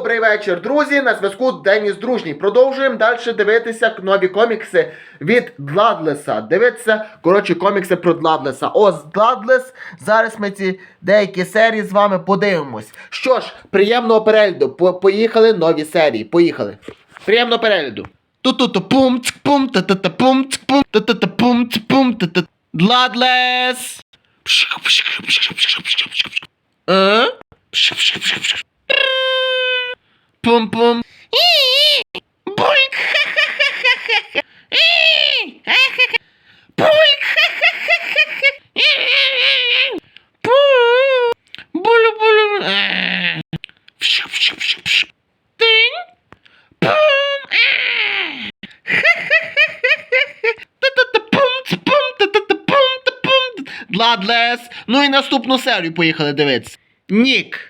Добрий вечір, друзі. На зв'язку Деніс Дружній. Продовжуємо далі дивитися нові комікси від Дладлеса. Дивитися, коротше, комікси про Дладлеса. Ось Дладлес. Зараз ми ці деякі серії з вами подивимось. Що ж, приємного перегляду. По- Поїхали нові серії. Поїхали. Приємного перегляду. Ту-ту-ту пум цк пум та та та пум цк пум та та та пум цк пум та та Дладлес. Е? Пум-пум. Бульк. Бульк. Булю-булю. Тинь. Пум. Та-та-та-пум-ц-пум, та-та-та-пум-та-пум. Дладлес. Ну і наступну серію поїхали дивитися. Нік.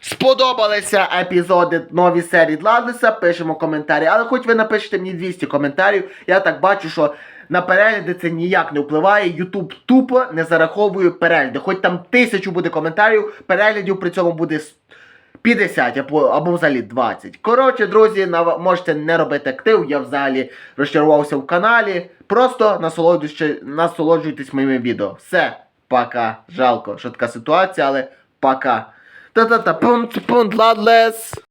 Сподобалися епізоди нові серії Дладлеса, пишемо коментарі. Але хоч ви напишете мені 200 коментарів, я так бачу, що на перегляди це ніяк не впливає. Ютуб тупо не зараховує перегляди. Хоч там тисячу буде коментарів, переглядів при цьому буде 50 або, або взагалі 20. Коротше, друзі, можете не робити актив, я взагалі розчарувався в каналі. Просто насолоджуйтесь, насолоджуйтесь моїми відео. Все, пока. Жалко, що така ситуація, але пока. Та-та-та, пум пум ладлес.